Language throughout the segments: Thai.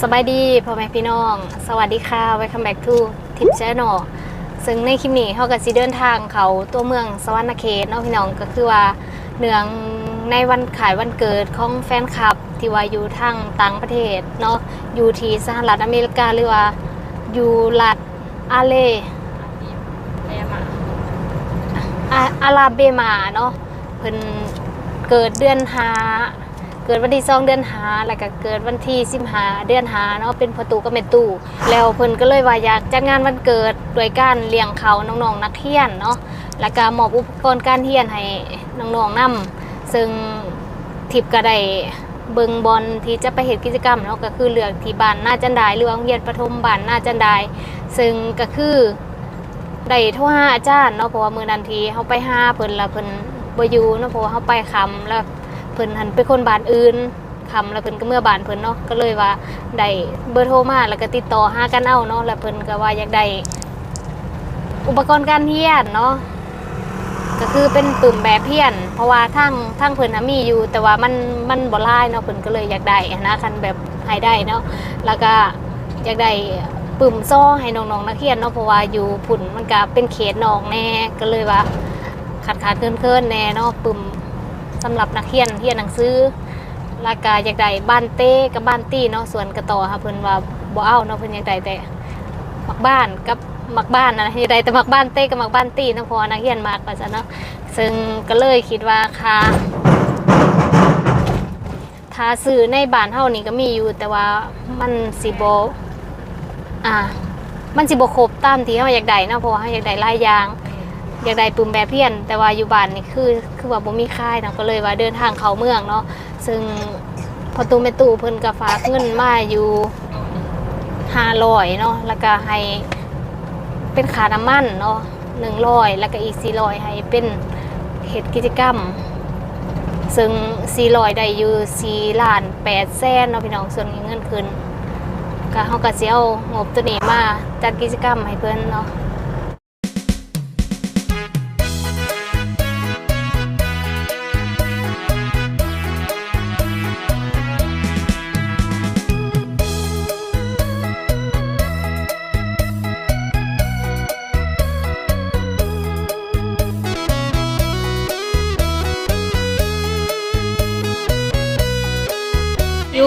สบายดีพ่อแม่พี่น้อง สวัสดีค่ะ Welcome back to Tip Channel ซึ่งในคลิปนี้เขาก็สิเดินทางเขาตัวเมืองสวรรณเขตเนาะพี่น้องก็คือว่าเนืองในวันขายวันเกิดของแฟนคลับที่ว่าอยู่ทางต่างประเทศเนาะอยู่ที่สหรัฐอเมริกาหรือว่าอยู่รัฐอาเลอาอาราเบมาเนาะเพิ่นเกิดเดือนหา เกิดวันที่สองเดือนหาแล้วก็เกิดวันที่สิบหาเดือนหาเนาะเป็นประตูก็เป็นตู้แล้วเพิ่นก็เลยว่าอยากจัดงานวันเกิดโดยการเลี้ยงเขาน้องๆนักเรียนเนาะแล้วก็มอบอุปกรณ์การเรียนให้น้องๆนํซึ่งทิพย์ก็ได้เบิงบอลที่จะไปเฮ็ดกิจกรรมเนาะก็คือเลือกที่บ้านหน้าจันดายหรือว่าโรงเรียนประถมบ้านหน้าจันดายซึ่งก็คือได้ทรหาอาจารย์เนาะเพราะว่ามือนันทีเฮาไปห้าเพิ่นแล้วเพิ่นบ่อยู่เนาะเพราะว่าเฮาไปคำแล้ว เพิ่นหันไปคนบ้านอื่นคำแล้วเพิ่นก็เมื่อบานเพิ่นเนาะก็เลยว่าได้เบอร์โทรมาแล้วก็ติดต่อหากันเอาเนาะแล้วเพิ่นก็ว่าอยากได้อุปกรณ์การเรียนเนาะก็คือเป็นปุ่มแบบเพี้ยน เพราะว่าทางทางเพิ่นน่ะมีอยู่ แต่ว่ามันมันบ่ลายเนาะเพิ่นก็เลยอยากได้นะคันแบบให้ได้เนาะแล้วก็อยากได้ปึ่มโซ่ให้น้องๆนักเรียนเนาะเพราะว่าอยู่ผุ่นมันก็เป็นเขตนองแน่ก็เลยว่าขาดขาดเคินเคินๆแน่เนาะปึ่ม สำหรับนักเรียนเรียนหนังสือแล้วก็อยากได้บ้านเต้กับบ้านตี้เนาะส่วนกระต่อค่ะเพิ่นว่าบ่เอาเนาะเพิ่นอยากได้แต่มักบ้านกับมักบ้านนะอยากได้แต่มักบ้านเต้กับมักบ้านตี้เนาะเพราะว่านักเรียนมากกว่าจะเนาะซึ่งก็เลยคิดว่าค่ะถ้าซื้อในบ้านเฮานี่ก็มีอยู่แต่ว่ามันสิบ่อ่ามันสิบ่ครบตามที่เฮาอยากได้เนาะเพราะว่าเฮาอยากได้หลายอย่าง อยากได้ปุ่มแบบเพี้ยน แต่ว่าอยู่บ้านนี่คือคือว่าบ่มีค่ายเนาะก็เลยว่าเดินทางเข้าเมืองเนาะซึ่งพอตูแม่ตู่เพิ่นก็ฝากเงินมาอยู่500เนาะแล้วก็ให้เป็นค่าน้ำมันเนาะ100แล้วก็อีก400ให้เป็นเฮ็ดกิจกรรม ซึ่ง400ได้อยู่4ล้าน8แสนเนาะพี่น้องส่วนเงินคืนก็เขาก็สิเอางบตัวนี้มาจัดกิจกรรมให้เพื่อนเนาะ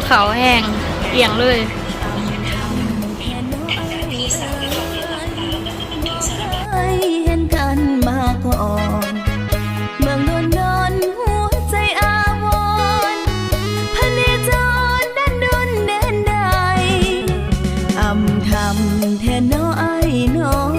เขาแห้งเอียงเลยเห็นกันมาก่อนเมืองนนนนหัวใจอาวรพเนจรดันดนแดนใดอำทำแทนน้อไอ้น้อง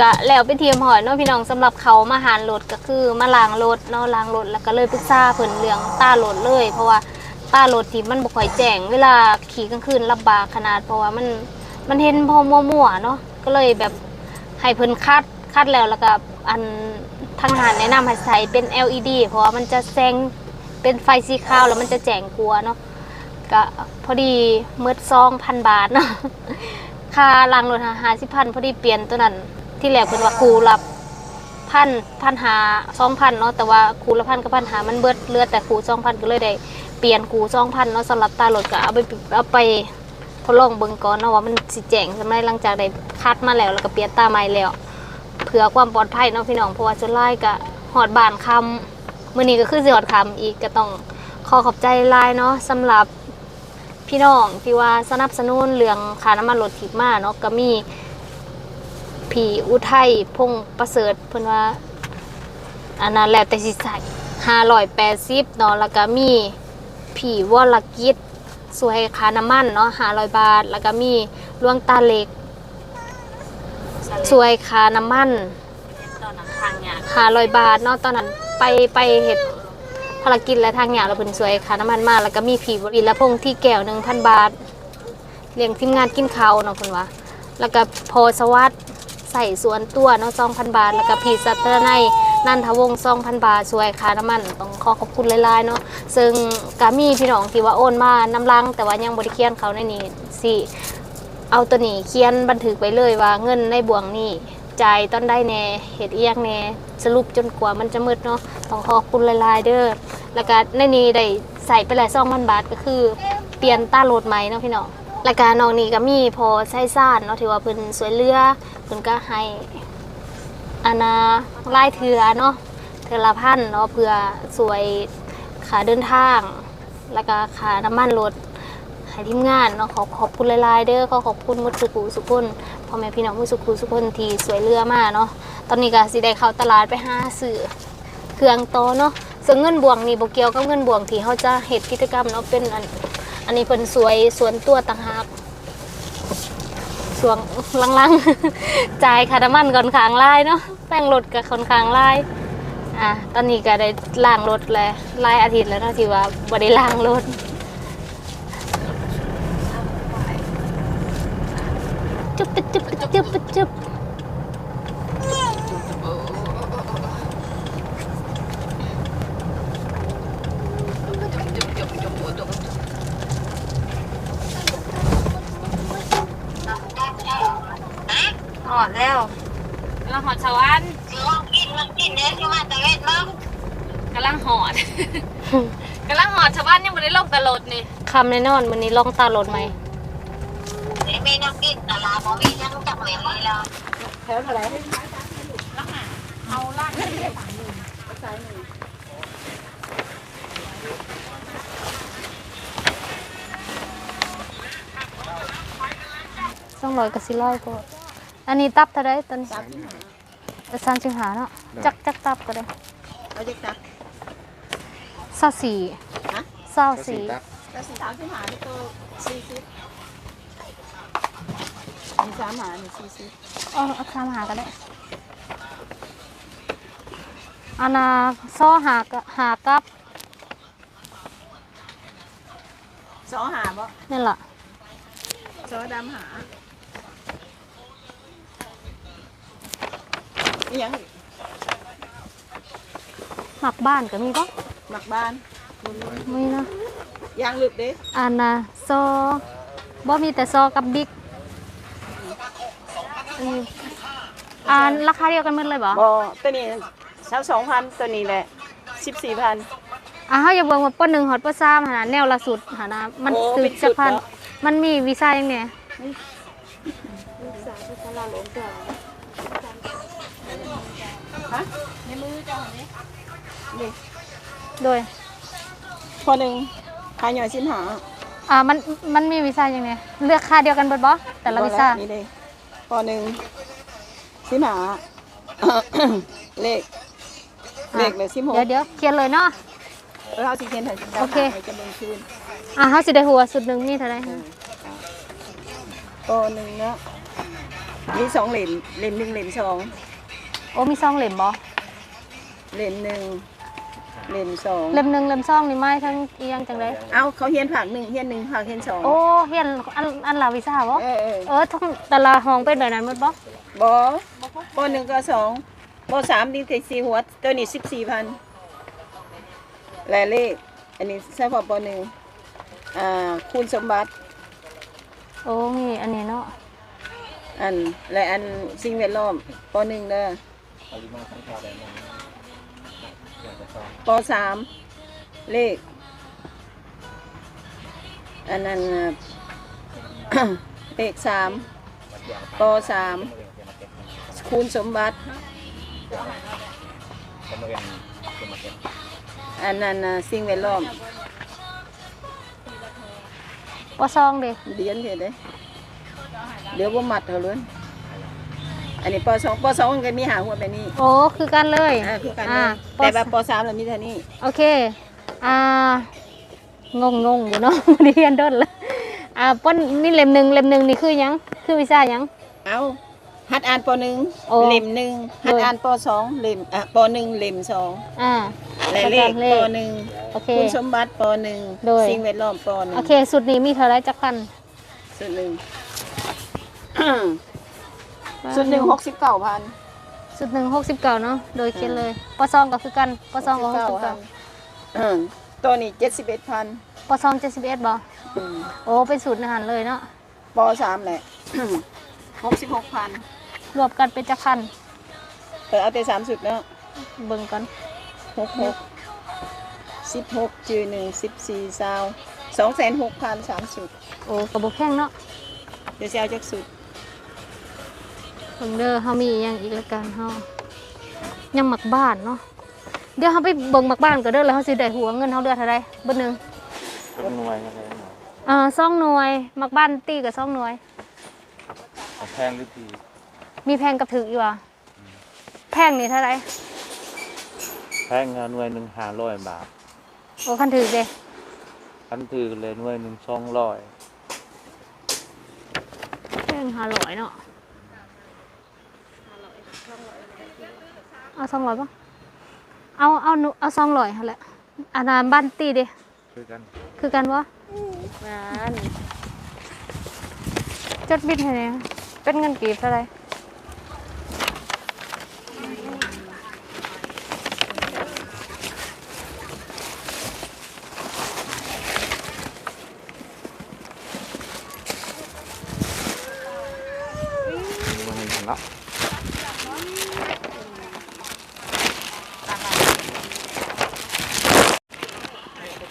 ก็แล้วเป็นทียมหอยเนาะพี่น้องสำหรับเขามาหารรถก็คือมาล้างรถเนาะล้างรถแล้วก็เลยปรึกษาเพิ่นเรื่องต้ารถเลย เพราะว่าต้ารถที่มันบ่ค่อยแจ้งเวลาขี่กลางคืนลำบากขนาดเพราะว่ามันมันเห็นพอมั่วๆเนาะก็เลยแบบให้เพิ่นคัดคัดแล้วแล้วก็อันทางหารแนะนำให้ใส่เป็น LED เพราะว่ามันจะแสงเป็นไฟสีขาวแล้วมันจะแจ้งกลัวเนาะก็พอดีเมื่อ2,000บาทเนาะค่าล้างรถหาสิพันพอดีเปลี่ยนตัวนั้น ที่แรกเพิ่นว่าครูรับพันพันหาสองพันเนาะแต่ว่าครูละพันกับพันหามันเบิดเลือดแต่ครูสองพันก็เลยได้เปลี่ยนครูสองพันเนาะสำหรับตาหลดก็เอาไปเอาไปทดลองเบิ่งก่อนเนาะว่ามันสิแจงสำหรับหลังจากได้คัดมาแล้วแล้วก็เปลี่ยนตาใหม่แล้วเพื่อความปลอดภัยเนาะพี่น้องเพราะว่าส่วนไล่ก็หอดบานคำมื้อนี้ก็คือสิหอดคำอีกก็ต้องขอขอบใจหลายเนาะสำหรับพี่น้องที่ว่าสนับสนุนเรื่องค่าน้ำมันรถทิพมาเนาะก็มี ผีอุทัยพงษ์ประเสริฐเพิ่นว่าอันนั้นแหล้วแต่สิใส่580เนาะแล้วก็มีผีวรกิจสวยคาน้ำมันเนาะ500บาท แล้วก็มีลวงตาเล็กสวยคาน้ำมันตอนนั้างเนี่ยบาทเนาะตอนนั้นไปไปเฮ็ดภารกิจและทางอย่างเราเป็นสวยคาน้ำมันมาแล้วก็มีผีวีละพงษ์ที่แก้วหนึ่งพันบาทเลี้ยงทีมงานกินข้าวเนาะคุณว่าแล้วก็โพสวัสด์ ส่สวนตัวเนาะสองพันบาท แล้วก็ผีสัตว์ในนันทวงศ์สองพันบาทสวยค่าน้ำมันต้องขอขอบคุณหลายๆเนาะซึ่งก็มีพี่น้องที่ว่าโอนมาน้ำลัง แต่ว่ายังบริเคียนเขาในนี้สิเอาตัวนี้เขียนบันทึกไว้เลยว่าเงินในบ่วงนี้จ่ายตอนได้แน่เหตุเอียงแน่สรุปจนกว่ามันจะมืดเนาะต้องขอบคุณหลายๆเด้อแล้วก็ในนี้ได้ใส่ไปหลายซองพันบาทก็คือเปลี่ยนต้าโหลดใหมเนาะพี่น้อง แล้วก็น้องนี่ก็มีพอใช้ซ่านเนาะถือว่าเพิ่นสวยเรือเพิ่นก็ให้อานาไล่เถือเนาะเทือละพันเนาะเพื่อสวยขาเดินทาง แล้วก็ขาน้ำมันรถให้ทีมงานเนาะขอขอบคุณหลายๆเด้อขอขอบคุณมุสุกุสุคนพ่อแม่พี่น้องมุสุกุสุคนที่สวยเรือมาเนาะตอนนี้ก็สิได้เข้าตลาดไปหาซื้อเครื่องโตเนาะซึ่งเงินบวงนี่บ่เกี่ยวกับเงินบวงที่เขาจะเฮ็ดกิจกรรมเนาะเป็น อันนี้เพิ่นสวยสวนตัวต่างหากสวงลังๆ จ่ายคาน้ำมันก่อนค้างลายเนาะแต่งรถก็ค่อนข้างลายอะตอนนี้ก็ได้ล้างรถแล้วหลายอาทิตย์แล้วเนาะที่ว่าบ่ได้ล้างรถจุ๊บจุ๊บจุ๊บจุ๊บจุ๊บ หอดแล้วเราหอดชาวอัน ลองกินมันกินเนื้อที่มาแต่เวทมั้ง กำลังหอด กำลังหอดชาวบ้านยังไม่ได้ลงตลดนี่ คำแน่นอนวันนี้ลองตาโหลดไหมไอ้เมน้ำกินแต่ลาบอมียังจับเหรียญเลยแล้วสองร้อยกับสี่ร้อยก็อันนี้ตับเท่าไรตอนนี้แต่สามสิบหาเนาะจักจักตับก็ได้เราจะตักเศร้าสี่ฮะเศร้าสี่เราสิสามสิบหานี่ตัวสี่สิบมีสามหานี่สี่สิบอ๋อเอาสามหาก็ได้อันน่ะซ้อหากะหากับสองหาบ่นี่แหละสองดำหาอีหยังหมักบ้านก็มีปะหมักบ้าน มีนะ ยางลึกเด้อันน่ะซอบ่มีแต่ซอกับบิ๊กอันนี้อันราคาเดียวกันหมดเลยบ่บ่ตัวนี้เช้าสองพันตัวนี้แหละสิบสี่พัน อะเฮาอย่าเบิ่งว่าป้นหนึ่งฮอดป้นสามหนนะแนวละสุดหนนะมันโอ้ซื้อเป็นจักพันสุดเหรอ มันมีวีซ่ายังไงฮะโดยพอหนึ่ง ขายหน่อยสิบหาอ่ามันมันมีวีซ่ายังไงเลือกค่าเดียวกันเบิดบ่แต่ละวีซ่านี่เด้พอหนึ่งสิบหาเลขเลขเลยสิบหกเดี๋ยวเดี๋ยวเขียนเลยเนาะเออเอาสิเขียนให้โอเคให้จะเบิ่งคืนอะเฮาสิได้หัวสุดหนึงมีเท่าไหร่ตัวหนึ่งเนาะมีสองเหล่มเหล่มหนึ่งเหล่มสองโอ้มีซองเหล่มบ่เหล่มหนึ่ง เหล่มสองเล่มหนึ่งเล่มซองนี่ไม้ทั้งอีหยังจังไดเอาเขาเฮียนผักหนึ่งเฮียนหนึ่งผักเฮียนสองโอ้เฮียนอันอันลาวิซ่าบ่เออเออเออทั้งแต่ละห้องเป็นแบบนั้นหมดบ่บอปหนึ่งก็สองปสามดีแต่สี่หัวตัวนี้สิบสี่พันและเลขอันนี้เฉพาะปหนึ่งอ่าคูณสมบัติ โอ้มีอันนี้เนาะอันและอันสิ่งแวดล้อมปหนึ่งเด้อ ปสามเลข อันนั้นอ่าเลขสามปสามคูณสมบัติอันนั้นน่ะสิ่งแวดล้อมบ่ซองเด้เดียนเถอะเด้เดี๋ยวว่ามัดเขาเลย อันนี้ปสองปสองมันก็มีหาหัวแบบนี้โอ้คือกันเลย อ่าคือกันอ่าเลยแต่ว่าปสามเรามีเท่านี้โอเค อ่างงงงๆอยู่เนาะเรียนด้นละอ่าป้นนี่เล่มหนึ่งเล่มหนึ่งนี่คือหยัง คือวิชาหยัง เอาหัดอ่านปหนึ่งโอ้เล่มหนึ่งหัดโดยอ่านปสองเล่มอะปหนึ่งเล่มสองอ่า และเลขเลปขหนึ่งโอเค คุณสมบัติปหนึ่งโดย สิ่งแวดล้อมปหนึ่งโอเค สุดนี้มีเท่าไรจักพันสุดหนึ่ง สุดหนึ่งหกสิบเก้าพันสุดหนึ่งหกสิบเก้าเนาะโดยเขียนเลยปซองก็คือกันปซองก็หกสิบเก้าอืมตัวนี้เจ็ดสิบเอ็ดพันปซองเจ็ดสิบเอ็ดบ่โอ้เป็นสูตรอาหารเลยเนาะปสามแหละหกสิบหกพันรวมกันเป็นจักพันเออเอาแต่สามสุดเนาะเบิ่งก่อนหกหกสิบหกจือหนึ่งสิบสี่ซาวสองแสนหกพันสามสุดโอ้กระบอกแข้งเนาะเดี๋ยวจะเอาจากสุด เบิ่งเด้อเฮามีอหยังอีกแล้วกันเฮายังหมักบ้านเนาะเดี๋ยวเฮาไปเบิ่งหมักบ้านก็เด้อแล้วเฮาสิได้หัวเงินเฮาเดือนเท่าใดเบิดหนึงต้นหน่วยอะไรหน่อยอ่าสองหน่วยหมักบ้านตีกับสองหน่วยเอาแพงหรือทีมีแพงกับถึกอยู่อะแพงนี่เท่าไหร่แพงงานหน่วยหนึ่งห้าร้อยบาทโอ้คันถึกเด้คันถือเลยหน่วยหนึ่งสองร้อยแพงห้าร้อยเนาะ เอาสองร้อยปะเอาเอาหนูเอาสองร้อยหั่นแหละอันนั้นบ้านตีเด้คือกันคือกันวะงานจดบินให้แหน่เป็นเงินกีบเท่าไหร่ มันเห็นละ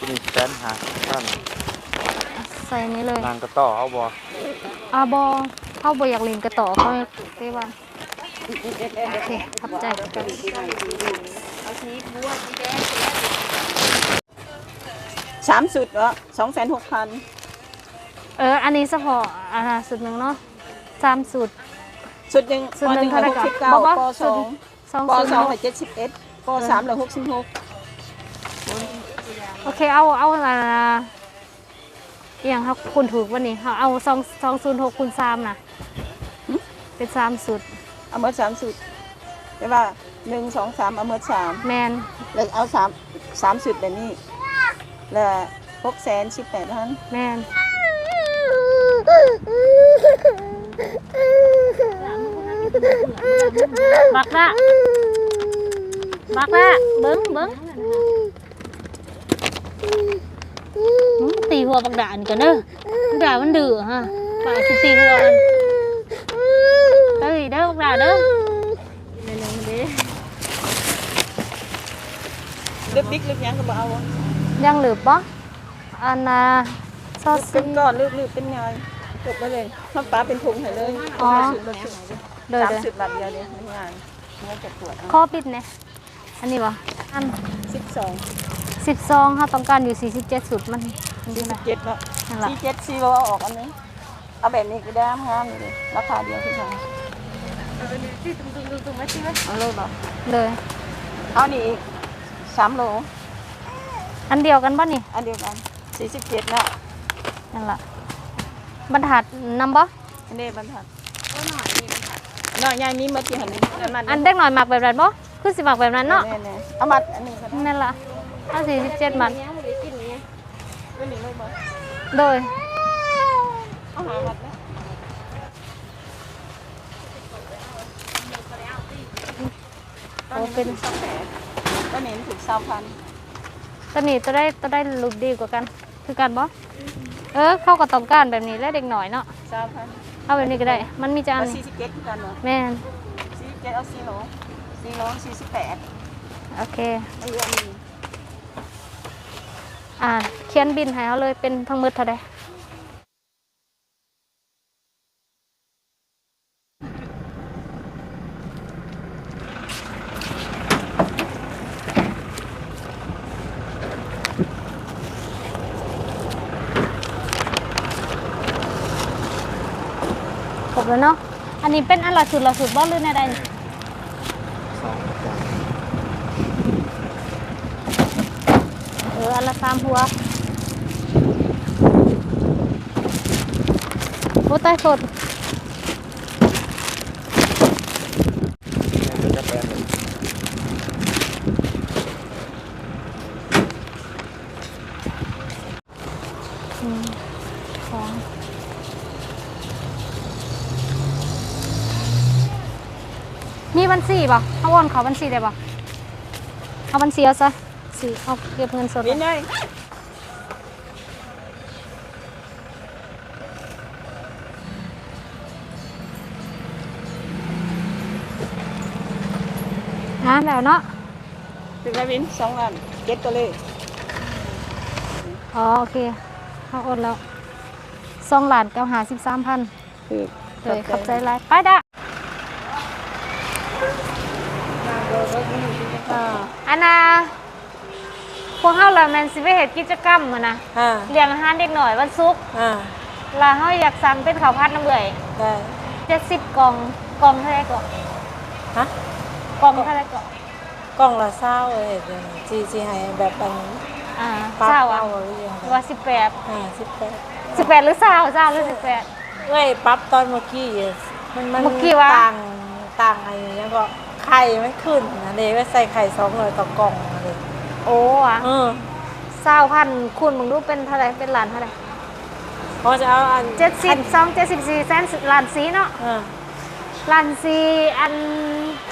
นี่แสนหาท่านใส่นี้เลยนางกระต่อเอาบ่อาบอเข้าบอยากเล่นกระต่อเขาให้เต้บ้านโอเคขอบใจสามสุดเหรอสองแสนหกพันเออ อันนี้เฉพาะอันน่ะสุดหนึ่งเนาะสามสุด สุดหนึ่งสุดปหนึ่หนึ่งงเท่าไหร่หกก่อนสิบเก้าบอกว่าปสุสดองสองปสุดสองเนาะให้เจ็ดสิบเอ็ดปสามเหลือหกสิบหก โอเคเอาเอาอะไรนะอหย่างครับคุณถูกวันนี้เขาเอาสองสองศูนย์หกคูณสามนะเป็นสามสุดเอาเมื่อสามสุดแต่ว่าหนึ่งสองสามเอาเมื่อสามแมนแล้วเอาสามสามสุดแบบนี้แล้วหกแสนสิบแปดพันแมนบักละบักละเบิ้งเบิ้งหืม ตีหัวบักด่านกันเด้อบักด่ามันดื้อฮะไปสิตีหัวมันเฮ้ยเด้อบักด่าเด้อเร็วๆเด้อลึกดิกลึกยังก็บ่เอายังเหลือปะอันน่ะซอสเป็นก้อนลึกลึกเป็นไงจบไปเลยทอดปลาเป็นถุงให้เลยอ๋อสุดแบบสุดเด้อสามเด้อสุดแบบเดียวเนี่ยไม่งานเนื้อจะปวดข้อปิดเนี่ยอันนี้ปะอันสิบสอง สิบซองค่ะต้องการอยู่สี่สิบเจ็ดสุดมันมันดีสี่ไหมสิบเจ็ดเนาะนั่นแหละสี่เจ็ดสี่เราเอาออกอันนี้เอาแบบนี้ก็ได้งามเลยราคาเดียวที่ทางเอาเลยบอกเลยเอานี่อีกสามโลอันเดียวกันป่ะนี่ อันเดียวกันสี่สิบเจ็ดเนาะนั่นแหละบรรทัดนำบ่อันนี้บรรทัดน้อยใหญ่มีหมดอยู่หั่นนี่อันนั้นอันเด็กหน่อยมักแบบนั้นบ่คือสิมักแบบนั้นเนาะแน่ๆเอามัดอันนี้ก็ได้นั่นล่ะ เอา47มัดตัวนี้เลยบ่โดยเอาหามัดนะโอ้เป็นสองแผลตัวนี้ถึงสามพันตัวนี้ตัวได้ตัวได้ลูกดีกว่ากัน คือกันบ่เออเขาก็ต้องการแบบนี้แล้วเด็กหน่อยเนาะสามพันเอาแบบนี้ก็ได้ มันมีจานเอานี่สี่สิบเจ็ดกันเหรอแม่นสี่สิบเจ็ดเอาสี่โหลสี่โหลสี่สิบแปดโอเคไอ้อันนี้ อ่าเขียนบินให้เขาเลยเป็นทั้งหมดเท่าใดครบแล้วเนาะ อันนี้เป็นอันละสุดละสุดบ่หรือในใดนี่ สองจาน เอันละสามหัวโอ้ตายสดก็จะแปลงมสองมีบัญชีป่ะเอาวอนเขาบัญชีได้ป่ะเอาบัญชีเอาซะ สิเอาเก็บเงินสดวินเลยฮะแล้วเนาะถึงแล้ววินสองล้านเจ็ดตัวเลยอ๋อโอเคเขาโอนแล้วสองล้านเก้าหาสิบสามพันคือเลยขับใจไรไปด้ะอันน่ะพ วกเขาเราแมนสิไปเหตุกิจกรรมมานะอ่าเลี้ยงอาหารเด็กหน่อยวันศุกร์อ่าแลาเขาอยากสั่งเป็นข้าวผัดน้ำเบื่อยได้เจ็ดสิบกล่องกล่องเท่าไหรก่อนฮะกล่องเท่าไหรก่อนกล้องละเศร้าเลยเดี๋ยวนี้จีจีให้แบบอันอ่าปั๊บเศร้าอะเอาหรือยังว่าสิบแปดอ่าสิบแปดสิบแปดหรือเศร้าเศร้าหรือสิบแปดเอ้ยปั๊บตอนเมื่อกี้อะมันมันเมื่อกี้วะ ต่างต่างอะไรอย่างเงี้ยก็ไข่ไม่ขึ้นนะเดี๋ยวใส่ไข่สองเลยต่อกล่องนะเลย โอ้อะเออเศร้าพันคูณมึงรู้เป็นเท่าไหรเป็นล้านเท่าไหรเพราะจะเอาอันเจ็ดสิบสองเจ็ดสิบสี่แสนล้านสีเนาะอ่าล้านสีอัน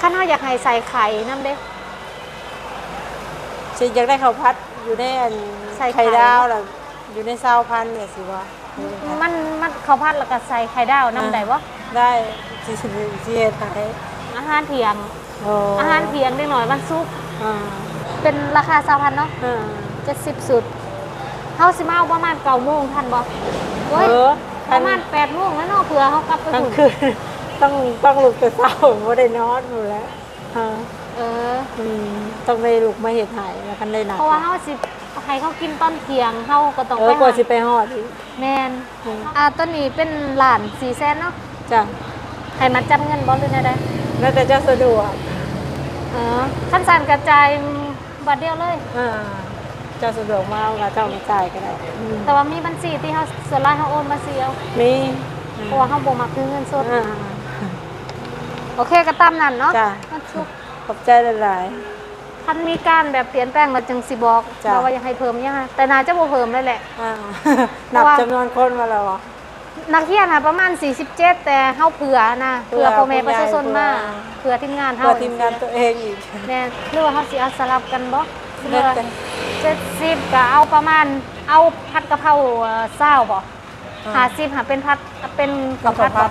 ข้าน้อยอยากให้ใส่ไข่น้ำเด้ ฉันอยากได้ข้าวพัดอยู่ในอันใส่ไข่ ไข่ดาวล่ะอยู่ในซาวพันเนี่ยสิวะมันมันข้าวผัดแล้วก็ใส่ไข่ดาวน้ำได้บ่ได้จีจีจีเฮ็ดให้อาหารเที่ยงโอ้อาหารเที่ยงเล็กหน่อยวันศุกร์อ่า เป็นราคาสามพันเนาะอ่าเจ็ดสิบสุดเฮาสิมาเอาประมาณเก้าโมงทันบ่โอ้ยเออประมาณแปดโมงแล้วเนาะเผื่อเขากลับไปกลางถึงคืนต้องต้องลุกแต่เช้าไม่ได้นอนอยู่แล้วอ่าเออ อืมต้องได้ลุกมาเห็ดหายแล้วกันได้หนักเพราะว่าเฮาสิให้เขากินตอนเที่ยงเฮาก็ต้องเอไปอกว่าหาสิไปหอดอีกแม่นอ่าต้นนี้เป็นหลานสี่แสนเนาะจ้ะให้มาจับเงินบ่หรือไงได้แล้วแต่เจะสะดวกเออขั้นสันกระจาย บัตรเดียวเลย อ่าเจะสะดวกมากเราจะเอามาจ่ายก็ได้อืมแต่ว่ามีบัญชีที่เขาส่วนรายเขาโอนมาเสียวมีเพราะว่าเขาบ่มักคือเงินสดอ่า โอเคก็ตามนั้นเนาะจ้ะมันสุกขอบใจหลาย คันมีการแบบเปลี่ยนแปลงเราจึงสิบอกจ้ะ เราว่าอยากให้เพิ่มยังไงแต่น่าจะบ่เพิ่มเลยแหละ ๆอ่าเพนับราะว่าจำนวนคนมาแล้วเหรอ นักเรียนน่ะประมาณ 47 แต่เฮาเผื่อนะเผื่เผื่ออพ่อแม่ประชาชนเผื่อมาเผื่อทีมงานเฮาเพื่อทีมงานตัวเองอีกแม่หรือว่าเฮาสิเอาสลับกันบ่หรือแล้วว่าแต่70ก็เอาประมาณเอาผัดกะเพราเอ่อเศร้าบ่50หาเป็นผัดเป็นกะเพราผัดบ่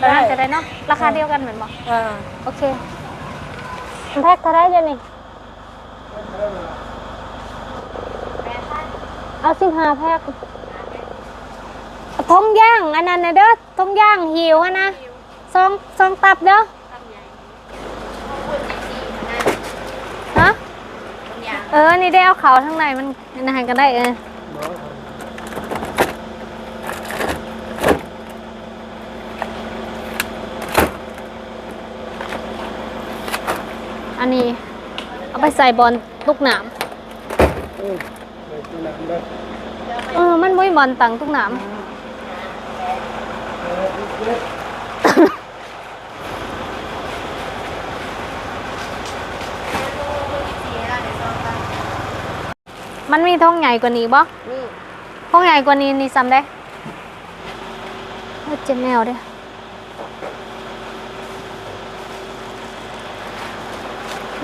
ตอนนั้นจะได้เนาะราคาเดียวกันเหมือนบ่อ่าโอเคแพ็คเท่าไรเดี๋ยวนี้เอาสิบห้าแพ็ค ทงย่างอันนั้นนะเด้อทงย่างหิวอะนะซองซองตับเด้อฮะเออ นี่ได้เอาเขาทั้างในมันนานก็ได้เอออันนี้ เอาไปใส่บอลลูกหนามเออ มันมุ้ยบอลตังทุกหนาม มันมีท้องใหญ่กว่านี้บ่นี่ท้องใหญ่กว่านี้นี่ซ้ำได้เจ็บแมวด้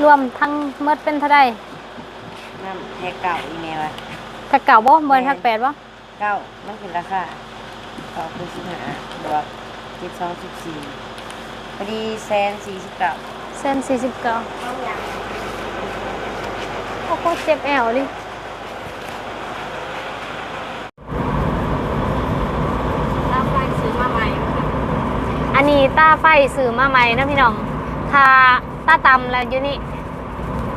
รวมทั้งเมดเป็นเท่าไดน้ำแพ็กเก่าอีเมลอะถ้าเก่าบ่เบอร์ทักแปดบ่เก้ามันเป็นราคาเก้าคือสิบห้าบวก สิบสองสิบสี่พอดีแสนสี่สิบเก้าเส้นสี่สิบเก้าโอ้โหเจ็บแอวดิตามไปซื้อมาใหม่อันนี้ตาไฟสื่อมาใหม่นะพี่น้องถ้าตาตำแล้วอยู่นี่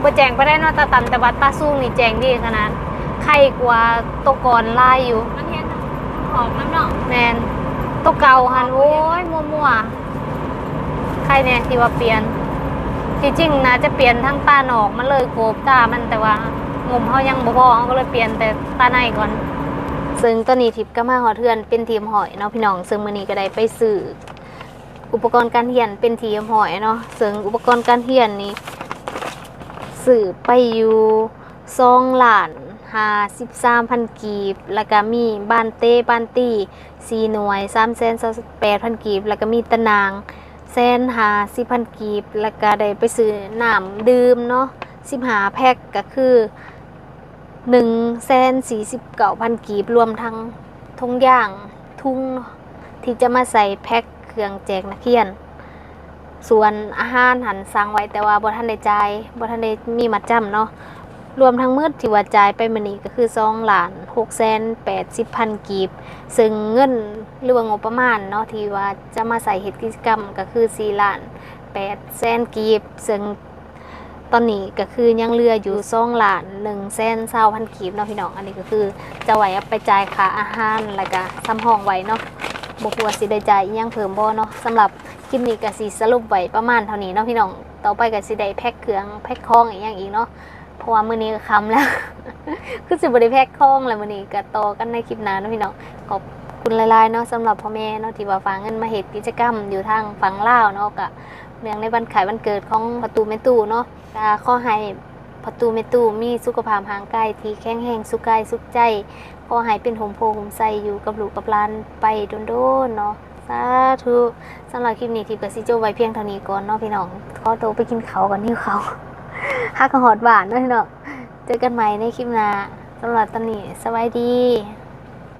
บ่แจงไปได้เนาะตาตำแต่ว่าตาสู้นี่แจงดีขนาดไข่กว่าตัวก่อนลายอยู่มันเห็นหอมน้ำเนาะแมน ตัวเก่าหันโอ้ยมั่วๆใครเนี่ยที่ว่าเปลี่ยนที่จริงนะจะเปลี่ยนทั้งตาหนอกมันเลยโกบตามันแต่ว่างมเขายังบ่พอเขาก็เลยเปลี่ยนแต่ตาในก่อน ซึ่งตัวนี้ทิพย์ก็มาหอเทือนเป็นทีมหอยเนาะพี่น้องซึ่งมือนี้ก็ได้ไปซื้ออุปกรณ์การเรียนเป็นทีมหอยเนาะซึ่งอุปกรณ์การเรียนนี้ซื้อไปอยู่ซองหลาน หาสิบสามพันกีบ แล้วก็มีบ้านเต้บ้านตี้สี่หน่วยสามแสนแปดพันกีบ แล้วก็มีตะนางแสนหาสิบพันกีบ แล้วก็ได้ไปซื้อน้ำดื่มเนาะสิบหาแพ็คก็คือหนึ่งแสนสี่สิบเก้าพันกีบ รวมทั้งทุงย่างทุ่งที่จะมาใส่แพ็คเครื่องแจกนักเรียน ส่วนอาหารหันสั่งไว้แต่ว่าบ่ทันได้จ่ายบ่ทันได้มีมัดจำเนาะ รวมทั้งมืดที่ว่าจ่ายไปมื้อนี้ก็คือ2ล้าน6แสน80พันกีบ ซึ่งเงินหรือว่างบประมาณเนาะที่ว่าจะมาใส่เฮ็ดกิจกรรมก็คือ4ล้าน8แสนกีบ ซึ่งตอนนี้ก็คือยังเหลืออยู่2ล้าน1แสน20พันกีบเนาะพี่น้อง อันนี้ก็คือจะไหวไปจ่ายค่าอาหารแล้วก็ซ้ำห้องไว้เนาะบ่ฮู้ว่าสิได้จ่ายยังเพิ่มบ่เนาะสำหรับคลิปนี้ก็สิสรุปไว้ประมาณเท่านี้เนาะพี่น้อง ต่อไปก็สิได้แพ็คเครื่องแพ็คของอีกอย่างอีกเนาะ ราะว่ามื้อนี้ก็คำแล้ว คือสิบ่ได้แพ็คของแล้วมื้อนี้ก็ต่อกันในคลิปหน้าเนาะพี่น้องขอบคุณหลายๆเนาะสำหรับพ่อแม่เนาะที่ว่าฝากเงินมาเฮ็ดกิจกรรมอยู่ทางฝั่งลาวเนาะก็เนื่องในวันขายวันเกิดของประตูแม่ตู้เนาะก็ขอให้ประตูแม่ตู้มีสุขภาพร่างไกายที่แข็งแรงสุขกายสุขใจขอให้เป็นหมโพหมใสอยู่กับลูกกับหลานไปโดนๆเนาะสาธุสำหรับคลิปนี้ที่เปิดซิโจไว้เพียงเท่านี้ก่อนเนาะพี่น้องขอตัวไปกินเขาก่อนหิวข้า ฮักกะหอดหวานด้วยเนาะเจอกันใหม่ในคลิปหน้าสำหรับตอนนี้สวัสดี